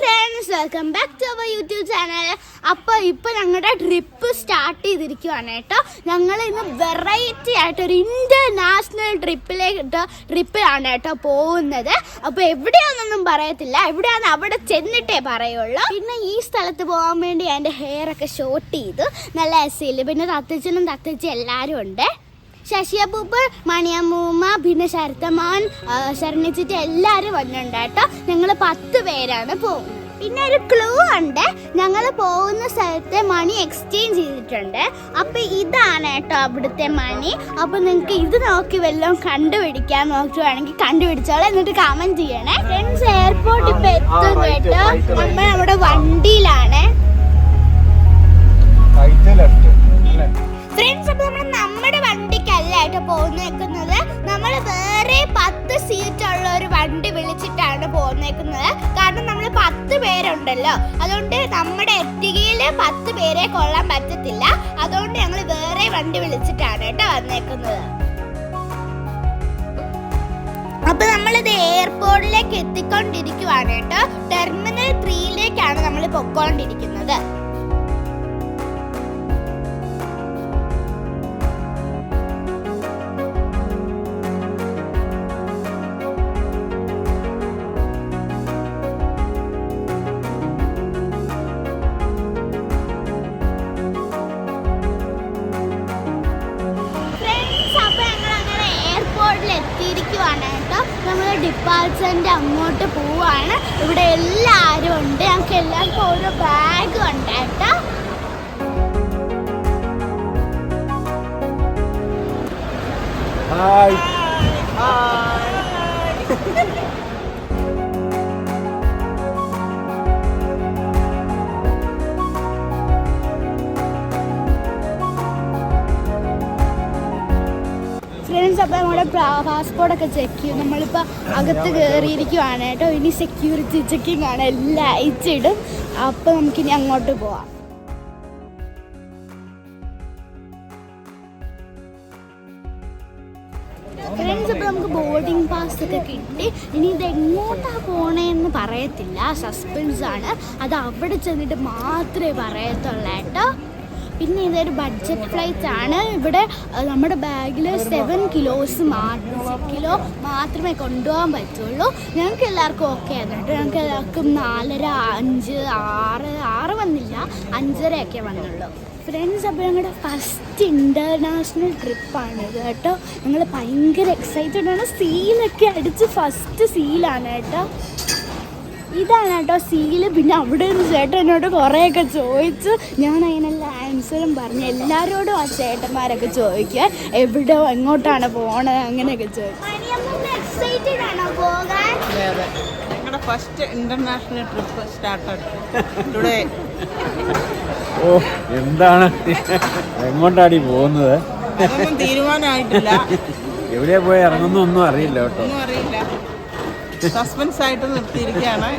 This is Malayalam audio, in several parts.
Friends welcome back to our YouTube channel അപ്പോൾ ഇപ്പോൾ ഞങ്ങളുടെ ട്രിപ്പ് സ്റ്റാർട്ട് ചെയ്തിരിക്കുവാണ് കേട്ടോ. ഞങ്ങൾ ഇന്ന് വെറൈറ്റി ആയിട്ട് ഒരു ഇന്റർനാഷണൽ ട്രിപ്പിലേക്ക് ട്രിപ്പിലാണ് കേട്ടോ പോകുന്നത്. അപ്പോൾ എവിടെയാണെന്നൊന്നും പറയത്തില്ല. എവിടെയാന്ന് അവിടെ ചെന്നിട്ടേ പറയുള്ളൂ. പിന്നെ ഈ സ്ഥലത്ത് പോകാൻ വേണ്ടി എന്റെ ഹെയർ ഒക്കെ ഷോർട്ട് ചെയ്തു. നല്ല രസമില്ല പിന്നെ തത്തച്ഛനും തത്തച്ചും എല്ലാവരും ഉണ്ട്. ശശിയപ്പൂപ്പ് മണിയമ്മൂമ്മ പിന്നെ ശരത്തമാൻ ശരണിച്ചിട്ട് എല്ലാവരും വന്നിട്ടുണ്ട് കേട്ടോ. ഞങ്ങൾ പത്ത് പേരാണ് പോകുന്നത്. പിന്നെ ഒരു ക്ലൂ ഉണ്ട്. ഞങ്ങൾ പോകുന്ന സ്ഥലത്തെ മണി എക്സ്ചേഞ്ച് ചെയ്തിട്ടുണ്ട്. അപ്പൊ ഇതാണ് കേട്ടോ അവിടുത്തെ മണി. അപ്പൊ നിങ്ങൾക്ക് ഇത് നോക്കി വല്ലതും കണ്ടുപിടിക്കാൻ നോക്കുവാണെങ്കിൽ കണ്ടുപിടിച്ചോളെ. എന്നിട്ട് കമന്റ് ചെയ്യണേ. ഫ്രണ്ട്സ് എയർപോർട്ട് ഇപ്പൊ എത്തും കേട്ടോ. നമ്മൾ നമ്മുടെ വണ്ടിയിലാണ്. ഫ്രണ്ട്സ് അപ്പൊ നമ്മൾ വണ്ടിക്കല്ല പോന്നേക്കുന്നത്. നമ്മൾ വേറെ പത്ത് സീറ്റ് ഉള്ള ഒരു വണ്ടി വിളിച്ചിട്ടാണ് പോന്നേക്കുന്നത്. കാരണം നമ്മൾ പത്ത് പേരുണ്ടല്ലോ. അതുകൊണ്ട് നമ്മുടെ എത്തികയിൽ പത്ത് പേരെ കൊള്ളാൻ പറ്റത്തില്ല. അതുകൊണ്ട് ഞങ്ങൾ വേറെ വണ്ടി വിളിച്ചിട്ടാണ് കേട്ടോ വന്നേക്കുന്നത്. അപ്പൊ നമ്മളിത് എയർപോർട്ടിലേക്ക് എത്തിക്കൊണ്ടിരിക്കുവാണ് കേട്ടോ. ടെർമിനൽ ത്രീയിലേക്കാണ് നമ്മൾ പൊക്കോണ്ടിരിക്കുന്നത് എല്ലാവർക്കും ഓരോ ബാഗ് ഉണ്ട് ഹായ് ഹായ് ഫ്രണ്ട്സ് അപ്പോൾ നമ്മുടെ പാസ്പോർട്ടൊക്കെ ചെക്ക് ചെയ്യും. നമ്മളിപ്പോൾ അകത്ത് കയറിയിരിക്കുവാണ് കേട്ടോ. ഇനി സെക്യൂരിറ്റി ചെക്കിംഗ് ആണ് എല്ലാം അയച്ചിടും അപ്പോൾ നമുക്കിനി അങ്ങോട്ട് പോവാം. ഫ്രണ്ട്സ് ഇപ്പോൾ നമുക്ക് ബോർഡിംഗ് പാസ് ഒക്കെ കിട്ടി. ഇനി ഇത് എങ്ങോട്ടാ പോണേന്ന് പറയത്തില്ല. സസ്പെൻസ് ആണ്. അത് അവിടെ ചെന്നിട്ട് മാത്രമേ പറയത്തുള്ളൂ കേട്ടോ. പിന്നെ ഇതൊരു ബഡ്ജറ്റ് ഫ്ലൈറ്റ് ആണ്. ഇവിടെ നമ്മുടെ ബാഗിൽ സെവൻ കിലോസ് കിലോ മാത്രമേ കൊണ്ടുപോകാൻ പറ്റുള്ളൂ. ഞങ്ങൾക്ക് എല്ലാവർക്കും ഓക്കെ ആയിരുന്നു ഞങ്ങൾക്ക് എല്ലാവർക്കും നാലര അഞ്ച് ആറ് ആറ് വന്നില്ല. അഞ്ചരയൊക്കെ വന്നുള്ളൂ. ഫ്രണ്ട്സ് അപ്പോൾ ഞങ്ങളുടെ ഫസ്റ്റ് ഇന്റർനാഷണൽ ട്രിപ്പാണ് ഇത് കേട്ടോ. ഞങ്ങൾ ഭയങ്കര എക്സൈറ്റഡ് ആണ്. സീലൊക്കെ അടിച്ച് ഫസ്റ്റ് സീലാണ് കേട്ടോ. ഇതാണ് കേട്ടോ സീൽ പിന്നെ അവിടെ നിന്ന് ചേട്ടൻ എന്നോട് കുറേയൊക്കെ ചോദിച്ചു. ഞാൻ അതിനെല്ലാം ആൻസറും പറഞ്ഞു. എല്ലാവരോടും ആ ചേട്ടന്മാരൊക്കെ ചോദിക്കുക. എവിടെ എങ്ങോട്ടാണ് പോണത് അങ്ങനെയൊക്കെ ചോദിച്ചു. എക്സൈറ്റഡ് ആണോ പോകാൻ? അതെ അതെ. First international trip started today ഓ എന്താണ്? എങ്ങോട്ടാടി പോകുന്നത്? തീരുമാനമായിട്ടില്ല എവിടെയാ പോയി? ഇറങ്ങുന്നൊന്നും അറിയില്ല കേട്ടോ. ഒന്നും അറിയില്ല. സസ്പെൻസ് ആയിട്ട് നിർത്തിയിരിക്കുകയാണ്.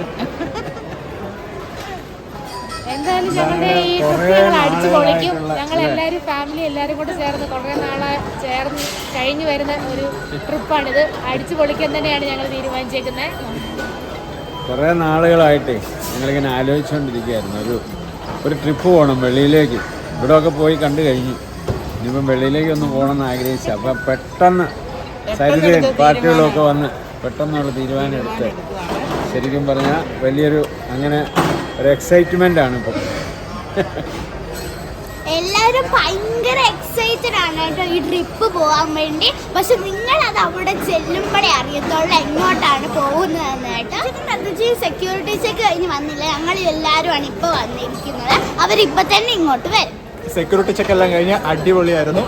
എന്തായാലും ഞങ്ങളുടെ ഈ ട്രിപ്പ് കുറേ ഞങ്ങൾ അടിച്ചു പൊളിക്കും. ഞങ്ങൾ എല്ലാവരും ഫാമിലി എല്ലാവരും കൂടെ ചേർന്ന് കുറേ നാളെ ചേർന്ന് കഴിഞ്ഞു വരുന്ന ഒരു ട്രിപ്പാണിത്. അടിച്ചു പൊളിക്കാൻ തന്നെയാണ് ഞങ്ങൾ തീരുമാനിച്ചേക്കുന്നത്. കുറേ നാളുകളായിട്ട് ഞങ്ങളിങ്ങനെ ആലോചിച്ചുകൊണ്ടിരിക്കുകയായിരുന്നു ഒരു ഒരു ട്രിപ്പ് പോകണം വെളിയിലേക്ക്. ഇവിടെ ഒക്കെ പോയി കണ്ടു കഴിഞ്ഞു. ഇനിയിപ്പം വെളിയിലേക്ക് ഒന്ന് പോകണമെന്ന് ആഗ്രഹിച്ചു. അപ്പം പെട്ടെന്ന് സരിതയും പാർട്ടികളൊക്കെ വന്ന് പെട്ടെന്നുള്ള തീരുമാനം എടുത്ത് ശരിക്കും പറഞ്ഞാൽ വലിയൊരു അങ്ങനെ ഒരു എക്സൈറ്റ്മെന്റ് ആണ് ഇപ്പം. എല്ലാവരും ഭയങ്കര എക്സൈറ്റഡ് ആണ് കേട്ടോ ഈ ട്രിപ്പ് പോകാൻ വേണ്ടി. പക്ഷെ നിങ്ങൾ അത് അവിടെ ചെല്ലുമ്പോഴേ അറിയത്തുള്ളൂ എങ്ങോട്ടാണ് പോകുന്നതെന്ന് കേട്ടോ. പ്രത്യേകിച്ച് സെക്യൂരിറ്റി ചെക്ക് കഴിഞ്ഞ് വന്നില്ല? ഞങ്ങൾ എല്ലാവരുമാണ് ഇപ്പോൾ വന്നിരിക്കുന്നത്. അവരിപ്പോൾ തന്നെ ഇങ്ങോട്ട് വരും. സെക്യൂരിറ്റി ചെക്ക് എല്ലാം കഴിഞ്ഞ് അടിപൊളിയായിരുന്നു.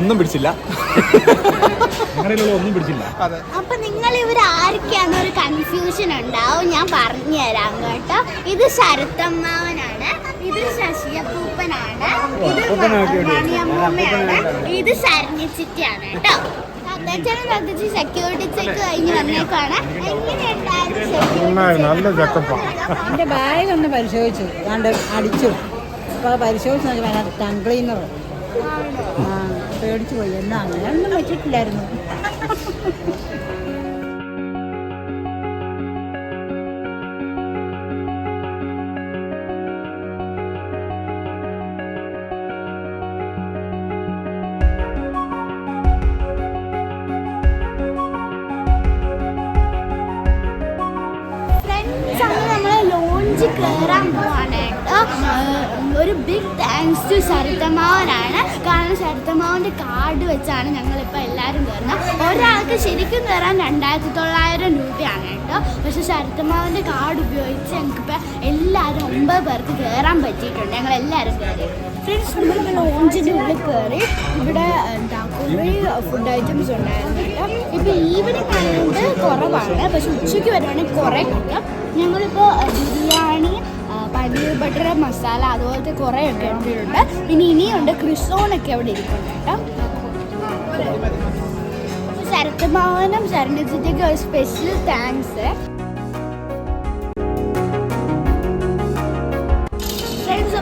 ഒന്നും പിടിച്ചില്ല. ഒന്നും പിടിച്ചില്ല. അപ്പൊ നിങ്ങൾ ഇവർ ആരൊക്കെയാന്ന് ഒരു കൺഫ്യൂഷൻ ഉണ്ടാവും. ഞാൻ പറഞ്ഞു തരാം കേട്ടോ. ഇത് ശരത്തമ്മാവനാണ്. ഇത് ശശിയപ്പൂപ്പനാണ്. ഇത് ശരണിച്ചിട്ടാണ്. മണിയമ്മൂമ്മയാണ് ഇത് ശരണ്യച്ചിറ്റാണ് കേട്ടോ. എന്റെ സെക്യൂരിറ്റി ചെക്ക് കഴിഞ്ഞ് വന്നേക്കാണ് എന്റെ ബാഗ് ഒന്ന് പരിശോധിച്ചു. കണ്ട് അടിച്ചു. അപ്പൊ പരിശോധിച്ച് നോക്കി അതിനകത്ത് ടങ് ക്ലീനർ ആ പേടിച്ചു പോയി. എന്നാ അങ്ങനെ ഒന്നും വെച്ചിട്ടില്ലായിരുന്നു. ഒരു ബിഗ് താങ്ക്സ് ടു ശരത്തമാവനാണ് കാരണം ശരത്തമാവന്റെ കാർഡ് വെച്ചാണ് ഞങ്ങളിപ്പോൾ എല്ലാവരും കയറുന്നത് ഒരാൾക്ക് ശരിക്കും കയറാൻ രണ്ടായിരത്തി തൊള്ളായിരം രൂപയാണ് കേട്ടോ. പക്ഷേ ശരത്തമാവന്റെ കാർഡ് ഉപയോഗിച്ച് ഞങ്ങൾക്കിപ്പോൾ എല്ലാവരും ഒമ്പത് പേർക്ക് കയറാൻ പറ്റിയിട്ടുണ്ട്. ഞങ്ങൾ എല്ലാവരും കയറി ഫ്രണ്ട്സ് നമ്മൾ ലോഞ്ചിന്റെ ഉള്ളിൽ കയറി ഇവിടെ എന്താ കുറേ ഫുഡ് ഐറ്റംസ് ഉണ്ടായിരുന്നില്ല ഇപ്പോൾ ഈവനിങ് ആയതുകൊണ്ട് കുറവാണ്. പക്ഷെ ഉച്ചയ്ക്ക് വരുവാണെങ്കിൽ കുറേ കിട്ടും. ഞങ്ങളിപ്പോൾ ബിരിയാണി പനീർ ബട്ടർ മസാല അതുപോലത്തെ കുറേയൊക്കെ ഉണ്ട് ഇനി ഇനിയുണ്ട് ക്രിസോൺ ഒക്കെ അവിടെ ഇരിക്കുന്നുണ്ട് കേട്ടോ. ശരത്മാവനും ശരണ്യജിത്തേക്ക് ഒരു സ്പെഷ്യൽ താങ്ക്സ്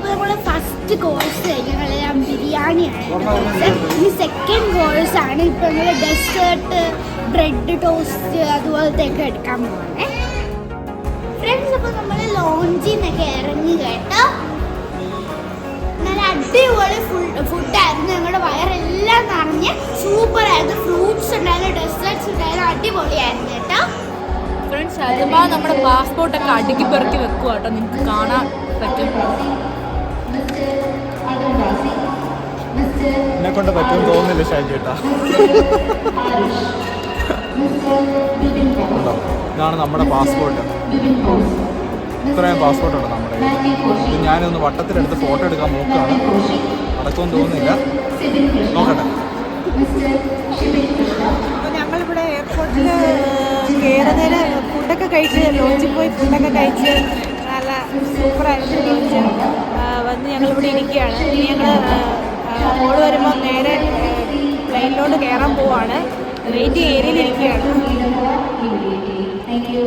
നമ്മൾ ഫസ്റ്റ് കോഴ്സ് ഞങ്ങളെല്ലാം ബിരിയാണിയാണ്. ഇനി സെക്കൻഡ് കോഴ്സ് ആണ്. ഇപ്പം നമ്മൾ ഡെസേർട്ട് ബ്രെഡ് ടോസ്റ്റ് അതുപോലത്തെ ഒക്കെ എടുക്കാൻ പോകുന്നത് ലോഞ്ചിൽ നിന്നൊക്കെ ഇറങ്ങി കേട്ടോ. നല്ല അടിപൊളി ഫുഡ് ഫുഡായിരുന്നു ഞങ്ങളുടെ വയറെല്ലാം നിറഞ്ഞ് സൂപ്പറായിരുന്നു. ഫ്രൂട്ട്സ് ഉണ്ടായിരുന്നു ഡെസേർട്ട്സ് ഉണ്ടായിരുന്നു അടിപൊളിയായിരുന്നു കേട്ടോ. ഫ്രണ്ട്സ് അതുമ്പോൾ നമ്മുടെ പാസ്പോർട്ടൊക്കെ അടുക്കി പെറുക്കി വെക്കുക കേട്ടോ. നിങ്ങൾക്ക് കാണാൻ പറ്റും. എന്നെ കൊണ്ട് പറ്റും തോന്നുന്നില്ല ഷാജി ഉണ്ടോ? ഇതാണ് നമ്മുടെ പാസ്പോർട്ട് ഇത്രയും പാസ്പോർട്ട് ഉണ്ട് നമ്മുടെ. ഇത് ഞാനൊന്ന് വട്ടത്തിലെടുത്ത് ഫോട്ടോ എടുക്കാൻ നോക്കുകയാണ്. നടക്കുമെന്ന് തോന്നുന്നില്ല. നോക്കട്ടെ. അപ്പോൾ ഞങ്ങളിവിടെ എയർപോർട്ടിൽ കയറുന്നതിന് ഫുഡൊക്കെ കഴിച്ച് ലോഞ്ചിൽ പോയി ഫുഡൊക്കെ കഴിച്ച് നല്ല സൂപ്പറായിരുന്നു ലോഞ്ച് വന്ന് ഞങ്ങളിവിടെ ഇരിക്കുകയാണ്. ഇനി ഞങ്ങൾ ഓട് വരുമ്പോൾ നേരെ പ്ലെയിനിലോട്ട് കയറാൻ പോവാണ്. വെയിറ്റ് ഏരിയയിലിരിക്കുകയാണ് താങ്ക് യു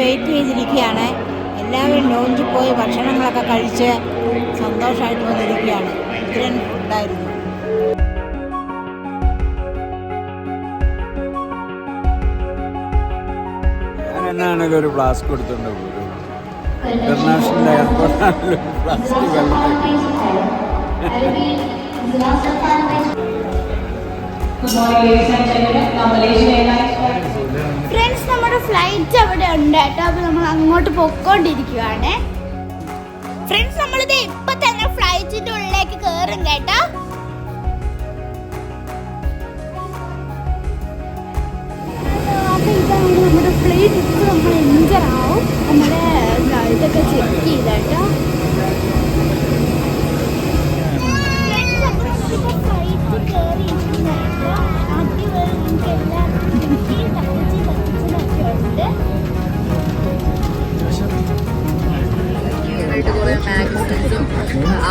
വെയിറ്റ് ചെയ്തിരിക്കുകയാണ്. എല്ലാവരും ലോഞ്ചിൽ പോയി ഭക്ഷണങ്ങളൊക്കെ കഴിച്ച് സന്തോഷമായിട്ട് വന്നിരിക്കുകയാണ്. ഇത്രയും ഫുഡായിരുന്നു ഞാൻ ഒരു ഫ്ലാസ്ക് എടുത്തുകൊണ്ട് പോകും ഇന്റർനാഷണൽ എയർപോർട്ടാണല്ലോ ഫ്ലാസ്ക് വെള്ളം ഫ്ലൈറ്റ് അവിടെ ഉണ്ട് കേട്ടോ. അപ്പൊ നമ്മൾ അങ്ങോട്ട് പൊക്കോണ്ടിരിക്കുവാണ് ഫ്രണ്ട്സ് നമ്മളിത് ഇപ്പൊ തന്നെ ഫ്ലൈറ്റിന്റെ ഉള്ളിലേക്ക് കേറും കേട്ടോ. നമ്മൾ ആവും. ഇതൊക്കെ ചെക്ക് ചെയ്തേട്ടോ കേട്ടോ. അടിപൊളി നിങ്ങൾക്ക് എല്ലാവർക്കും ഉണ്ട് ആയിട്ട് കുറേ മാഗസിൻസും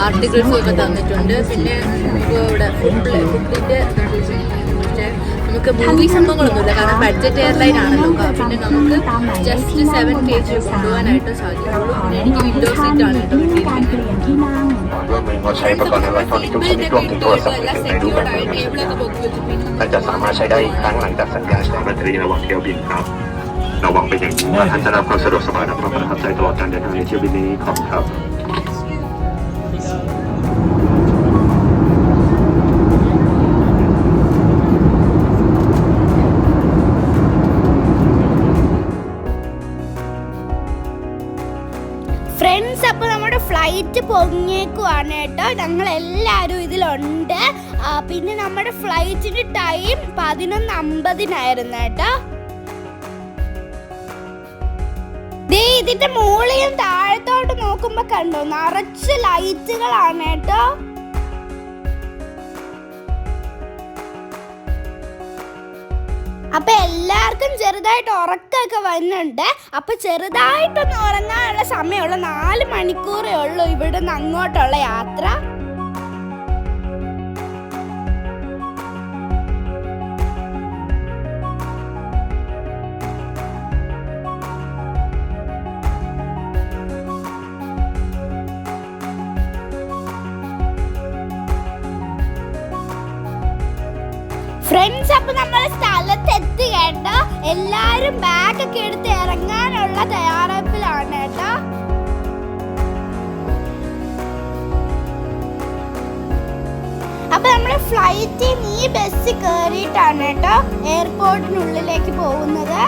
ആർട്ടിക്കിൾസും ഒക്കെ തന്നിട്ടുണ്ട്. പിന്നെ നമുക്ക് ഇവിടെ ഫുഡ് ഫുഡിന്റെ നമുക്ക് മൂവി സംഭവങ്ങളൊന്നുമില്ല. കാരണം ബഡ്ജറ്റ് എയർലൈൻ ആണല്ലോ. പിന്നെ നമുക്ക് ജസ്റ്റ് സെവൻ കെ ജി കൊണ്ടുപോകാനായിട്ട് സാധിക്കുള്ളൂ. പിന്നെ എനിക്ക് വിൻഡോ സീറ്റ് ആണ് കേട്ടോ കിട്ടിയിരിക്കുന്നത്. เล็กทรอนิกส์ทุกชนิดรวมถึงโทรศัพท์มือถือในรูปแบบใหม่ ടേബിളൊക്കെ പൊക്കി വെച്ചു പിന്നെ และจะสามารถใช้ได้อีกครั้งหลังจากสัญญาณชาร์จแบตเตอรี่ระหว่างเที่ยวบินครับระวังเป็นอย่างยิ่งว่าท่านจะรับความสะดวกสบายและความประทับใจตลอดการเดินทางในเที่ยวบินนี้ขอบคุณครับ ഫ്രണ്ട്സ് അപ്പൊ നമ്മുടെ ഫ്ലൈറ്റ് പൊങ്ങിയേക്കുവാണ് കേട്ടോ ഞങ്ങൾ എല്ലാവരും ഇതിലുണ്ട് ആ, പിന്നെ നമ്മുടെ ഫ്ലൈറ്റിന്റെ ടൈം പതിനൊന്ന് അമ്പതിനായിരുന്നു കേട്ടോ ഇതിന്റെ മുകളിലും താഴത്തോട്ട് നോക്കുമ്പോ കണ്ടോ? നിറച്ച് ലൈറ്റുകളാണ് കേട്ടോ. അപ്പൊ എല്ലാവർക്കും ചെറുതായിട്ട് ഉറക്കമൊക്കെ വരുന്നുണ്ട്. അപ്പൊ ചെറുതായിട്ടൊന്ന് ഉറങ്ങാനുള്ള സമയമുള്ള. നാല് മണിക്കൂറേ ഉള്ളൂ ഇവിടുന്ന് അങ്ങോട്ടുള്ള യാത്ര. എല്ലാരും ബാഗ് ഒക്കെ എടുത്ത് ഇറങ്ങാനുള്ള തയ്യാറെടുപ്പിലാണ് കേട്ടോ. അപ്പൊ നമ്മുടെ ഫ്ലൈറ്റിൽ ഈ ബസ് കയറിയിട്ടാണ് കേട്ടോ എയർപോർട്ടിനുള്ളിലേക്ക് പോകുന്നത്.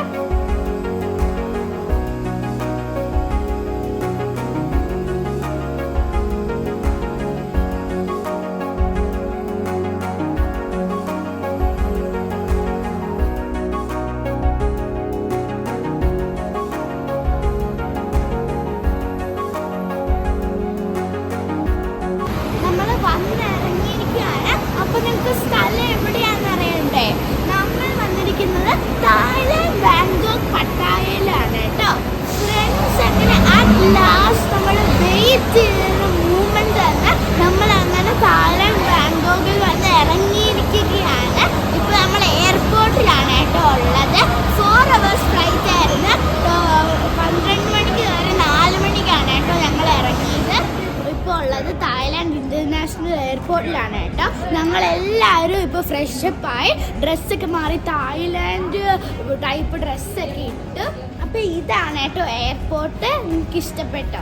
ഇതാണ് കേട്ടോ എയർപോർട്ട് എനിക്ക് ഇഷ്ടപ്പെട്ടോ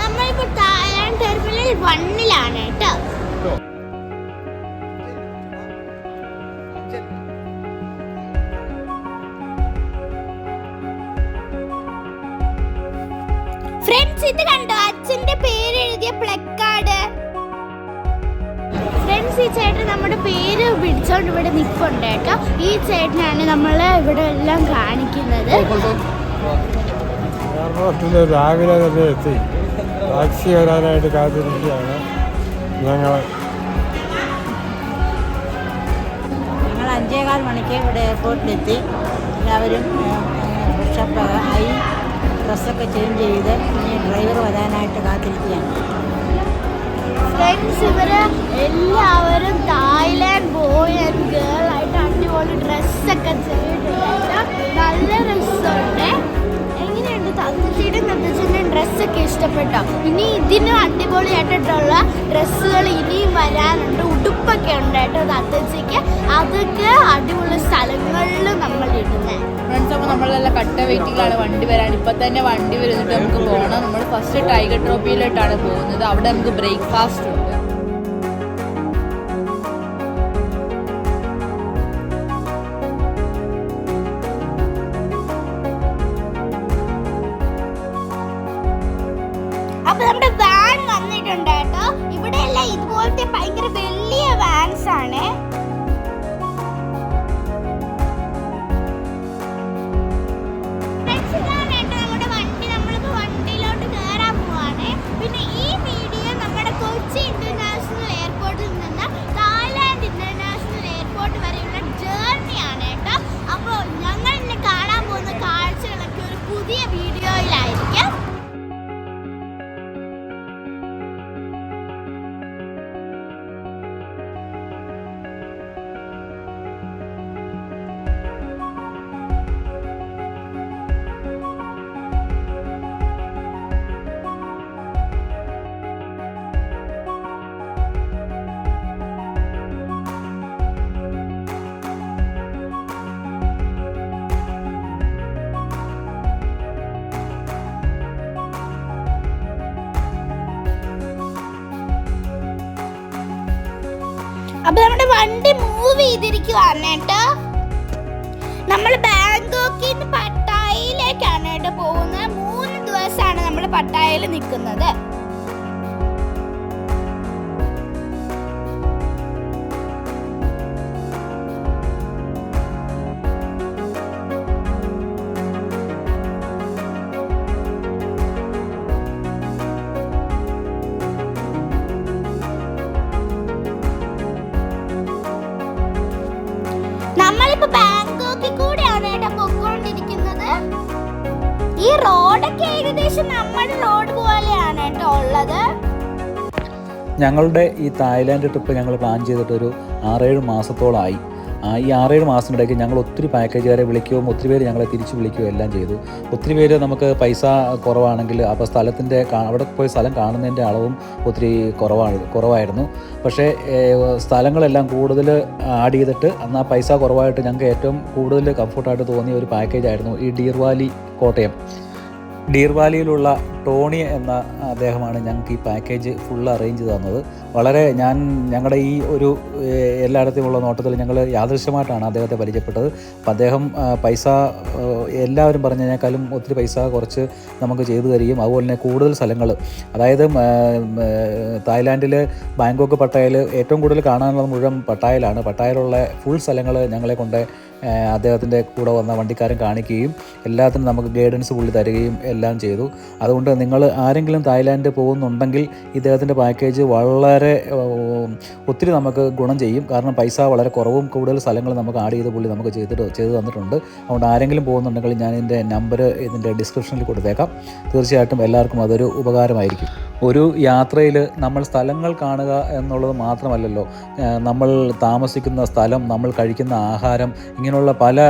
നമ്മളിപ്പോൾ തായ്ലാൻഡ് ടെർമിനൽ വണ്ണിലാണ് കേട്ടോ. ചേട്ടൻ നമ്മുടെ പേര് പിടിച്ചോണ്ട് ഇവിടെ നിൽപ്പുണ്ട് കേട്ടോ. ഈ ചേട്ടനാണ് നമ്മൾ ഇവിടെ എല്ലാം കാണിക്കുന്നത്. എയർപോർട്ടിൽ രാവിലെ തന്നെ എത്തി. ടാക്സി വരാനായിട്ട് കാത്തിരിക്കുകയാണ് ഞങ്ങൾ ഞങ്ങൾ അഞ്ചേകാൽ മണിക്ക് ഇവിടെ എയർപോർട്ടിലെത്തി. എല്ലാവരും ഫ്രഷപ്പ് ആയി. ഡ്രസ്സൊക്കെ ചേഞ്ച് ചെയ്ത് ഇനി ഡ്രൈവർ വരാനായിട്ട് കാത്തിരിക്കുകയാണ്. ഫ്രണ്ട്സ് ഇവർ എല്ലാവരും തായ്ലാൻഡ് ബോയ് ആൻഡ് ഗേൾ ആയിട്ട് അടിപൊളി ഡ്രസ്സൊക്കെ ചെയ്തിട്ടുണ്ട് നല്ല ഡ്രസ്സുണ്ട് എങ്ങനെയുണ്ട് തത്തച്ചിയുടെ തത്തച്ഛന്റെ ഡ്രസ്സൊക്കെ ഇഷ്ടപ്പെട്ടോ? ഇനി ഇതിന് അടിപൊളിയായിട്ടുള്ള ഡ്രസ്സുകൾ ഇനിയും വരാനുണ്ട്. ഉടുപ്പൊക്കെ ഉണ്ട് കേട്ടോ അത്തച്ചയ്ക്ക്. അതൊക്കെ അടിപൊളി സ്ഥലങ്ങളിൽ നമ്മൾ ഇടുന്നത് ഫ്രണ്ട്സ് അപ്പോൾ നമ്മളെല്ലാം കട്ട വെയിറ്റിംഗിലാണ് വണ്ടി വരാൻ. ഇപ്പം തന്നെ വണ്ടി വരുന്നിട്ട് നമുക്ക് പോകണം നമ്മൾ ഫസ്റ്റ് ടൈഗർ ട്രോപ്പിയിലോട്ടാണ് പോകുന്നത്. അവിടെ നമുക്ക് ബ്രേക്ക്ഫാസ്റ്റ് മൂവ് ചെയ്തിരിക്കുവാണ് കേട്ടോ. നമ്മൾ ബാങ്കോക്കിൽ നിന്ന് പട്ടായയിലേക്കാണ് കേട്ടോ പോകുന്നത്. മൂന്ന് ദിവസമാണ് നമ്മൾ പട്ടായയിൽ നിൽക്കുന്നത്. ഞങ്ങളുടെ ഈ തായ്ലാൻഡ് ട്രിപ്പ് ഞങ്ങൾ പ്ലാൻ ചെയ്തിട്ട് ഒരു ആറേഴ് മാസത്തോളമായി ഈ ആറേഴ് മാസത്തിനിടയ്ക്ക് ഞങ്ങൾ ഒത്തിരി പാക്കേജുകാരെ വിളിക്കുകയും ഒത്തിരി പേര് ഞങ്ങളെ തിരിച്ച് വിളിക്കുകയും എല്ലാം ചെയ്തു. ഒത്തിരി പേര് നമുക്ക് പൈസ കുറവാണെങ്കിൽ അപ്പോൾ സ്ഥലത്തിന്റെ അവിടെ പോയി സ്ഥലം കാണുന്നതിന്റെ അളവും ഒത്തിരി കുറവാണ് കുറവായിരുന്നു. പക്ഷേ സ്ഥലങ്ങളെല്ലാം കൂടുതൽ ആഡ് ചെയ്തിട്ട് എന്നാൽ പൈസ കുറവായിട്ട് ഞങ്ങൾക്ക് ഏറ്റവും കൂടുതൽ കംഫർട്ടായിട്ട് തോന്നിയ ഒരു പാക്കേജായിരുന്നു ഈ ഡീർവാലി കോട്ടയം. ഡീർവാലിയിലുള്ള ടോണി എന്ന അദ്ദേഹമാണ് ഞങ്ങൾക്ക് ഈ പാക്കേജ് ഫുൾ അറേഞ്ച് തന്നത്. വളരെ ഞാൻ ഞങ്ങളുടെ ഈ ഒരു എല്ലായിടത്തും എല്ലായിടത്തുമുള്ള നോട്ടത്തിൽ ഞങ്ങൾ യാദൃശ്യമായിട്ടാണ് അദ്ദേഹത്തെ പരിചയപ്പെട്ടത്. അപ്പം അദ്ദേഹം പൈസ എല്ലാവരും പറഞ്ഞതിനേക്കാളും ഒത്തിരി പൈസ കുറച്ച് നമുക്ക് ചെയ്തു തരികയും അതുപോലെ തന്നെ കൂടുതൽ സ്ഥലങ്ങൾ. അതായത് തായ്ലാൻഡിൽ ബാങ്കോക്ക് പട്ടായയിൽ ഏറ്റവും കൂടുതൽ കാണാനുള്ള മുഴുവൻ പട്ടായലാണ് പട്ടായയിലുള്ള ഫുൾ സ്ഥലങ്ങൾ ഞങ്ങളെ കൊണ്ട് അദ്ദേഹത്തിന്റെ കൂടെ വന്ന വണ്ടിക്കാരൻ കാണിക്കുകയും എല്ലാത്തിനും നമുക്ക് ഗൈഡൻസ് പുള്ളി തരികയും എല്ലാം ചെയ്തു. അതുകൊണ്ട് നിങ്ങൾ ആരെങ്കിലും തായ്ലാൻഡ് പോകുന്നുണ്ടെങ്കിൽ ഇദ്ദേഹത്തിന്റെ പാക്കേജ് വളരെ ഒത്തിരി നമുക്ക് ഗുണം ചെയ്യും. കാരണം പൈസ വളരെ കുറവും കൂടുതൽ സ്ഥലങ്ങൾ നമുക്ക് ആഡ് ചെയ്ത് പുള്ളി നമുക്ക് ചെയ്തിട്ട് ചെയ്തു തന്നിട്ടുണ്ട്. അതുകൊണ്ട് ആരെങ്കിലും പോകുന്നുണ്ടെങ്കിൽ ഞാൻ ഇതിന്റെ നമ്പർ ഇതിന്റെ ഡിസ്ക്രിപ്ഷനിൽ കൊടുത്തേക്കാം. തീർച്ചയായിട്ടും എല്ലാവർക്കും അതൊരു ഉപകാരമായിരിക്കും. ഒരു യാത്രയിൽ നമ്മൾ സ്ഥലങ്ങൾ കാണുക എന്നുള്ളത് മാത്രമല്ലല്ലോ നമ്മൾ താമസിക്കുന്ന സ്ഥലം നമ്മൾ കഴിക്കുന്ന ആഹാരം ഇങ്ങനെയുള്ള പല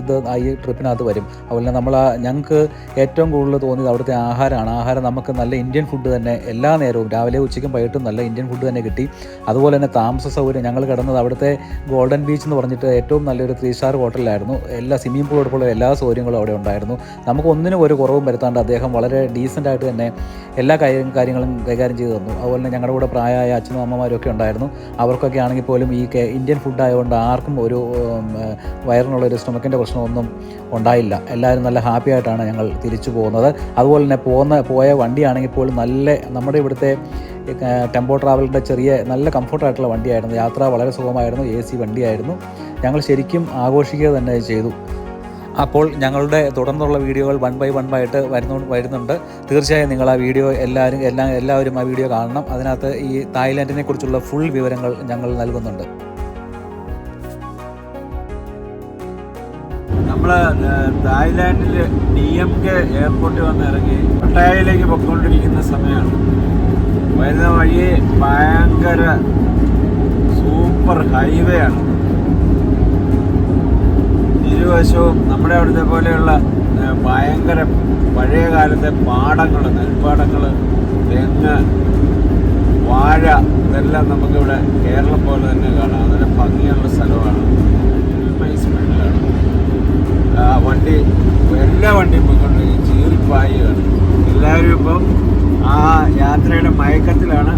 ഇത് ഈ ട്രിപ്പിനകത്ത് വരും. അതുപോലെ നമ്മൾ ഞങ്ങൾക്ക് ഏറ്റവും കൂടുതൽ തോന്നിയത് അവിടുത്തെ ആഹാരമാണ് ആഹാരം നമുക്ക് നല്ല ഇന്ത്യൻ ഫുഡ് തന്നെ എല്ലാ നേരവും രാവിലെ ഉച്ചയ്ക്കും വൈകിട്ടും നല്ല ഇന്ത്യൻ ഫുഡ് തന്നെ കിട്ടി. അതുപോലെ തന്നെ താമസ സൗകര്യം ഞങ്ങൾ കിടന്നത് അവിടുത്തെ ഗോൾഡൻ ബീച്ച് എന്ന് പറഞ്ഞിട്ട് ഏറ്റവും നല്ലൊരു ത്രീ സ്റ്റാർ ഹോട്ടലിലായിരുന്നു. എല്ലാ സ്വിമ്മിംഗ് പൂൾ ഉൾപ്പെടെ എല്ലാ സൗകര്യങ്ങളും അവിടെ ഉണ്ടായിരുന്നു. നമുക്ക് ഒന്നിനും ഒരു കുറവും വരുത്താണ്ട് അദ്ദേഹം വളരെ ഡീസന്റായിട്ട് തന്നെ എല്ലാ കാര്യം കാര്യങ്ങളും കൈകാര്യം ചെയ്തു തന്നു. അതുപോലെ തന്നെ ഞങ്ങളുടെ കൂടെ പ്രായമായ അച്ഛനും അമ്മമാരും ഒക്കെ ഉണ്ടായിരുന്നു. അവർക്കൊക്കെ ആണെങ്കിൽ പോലും ഈ ഇന്ത്യൻ ഫുഡ് ആയതുകൊണ്ട് ആർക്കും ഒരു ഉം, ഏഹ്, വയറിനുള്ള ഒരു സ്റ്റൊമക്കിന്റെ പ്രശ്നമൊന്നും ഉണ്ടായില്ല. എല്ലാവരും നല്ല ഹാപ്പി ആയിട്ടാണ് ഞങ്ങൾ തിരിച്ചു പോകുന്നത്. അതുപോലെ തന്നെ പോകുന്ന പോയ വണ്ടിയാണെങ്കിൽ പോലും നല്ല നമ്മുടെ ഇവിടുത്തെ ടെമ്പോ ട്രാവലിന്റെ ചെറിയ നല്ല കംഫർട്ടായിട്ടുള്ള വണ്ടിയായിരുന്നു. യാത്ര വളരെ സുഖമായിരുന്നു എ സി വണ്ടിയായിരുന്നു. ഞങ്ങൾ ശരിക്കും ആഘോഷിക്കുക തന്നെ ചെയ്തു. അപ്പോൾ ഞങ്ങളുടെ തുടർന്നുള്ള വീഡിയോകൾ വൺ ബൈ വൺ ആയിട്ട് വരുന്നു വരുന്നുണ്ട്. തീർച്ചയായും നിങ്ങൾ ആ വീഡിയോ എല്ലാവരും എല്ലാ എല്ലാവരും ആ വീഡിയോ കാണണം. അതിനകത്ത് ഈ തായ്ലാൻഡിനെ കുറിച്ചുള്ള ഫുൾ വിവരങ്ങൾ ഞങ്ങൾ നൽകുന്നുണ്ട്. നമ്മൾ തായ്ലാൻഡിൽ ഡി എം കെ എയർപോർട്ടിൽ വന്ന് ഇറങ്ങി പട്ടായയിലേക്ക് പൊയ്ക്കൊണ്ടിരിക്കുന്ന സമയമാണ്. വരുന്ന വഴി ഭയങ്കര സൂപ്പർ ഹൈവേ ആണ് ഇരുവശവും നമ്മുടെ അവിടുത്തെ പോലെയുള്ള ഭയങ്കര പഴയ കാലത്തെ പാടങ്ങൾ നെൽപ്പാടങ്ങൾ തെങ്ങ് വാഴ ഇതെല്ലാം നമുക്കിവിടെ കേരളം പോലെ തന്നെ കാണാം. നല്ല ഭംഗിയുള്ള സ്ഥലമാണ്. വണ്ടി എല്ലാ വണ്ടിയും പോയിക്കൊണ്ട് ചീറിപ്പായുകയാണ്. എല്ലാവരും ഇപ്പം ആ യാത്രയുടെ മയക്കത്തിലാണ്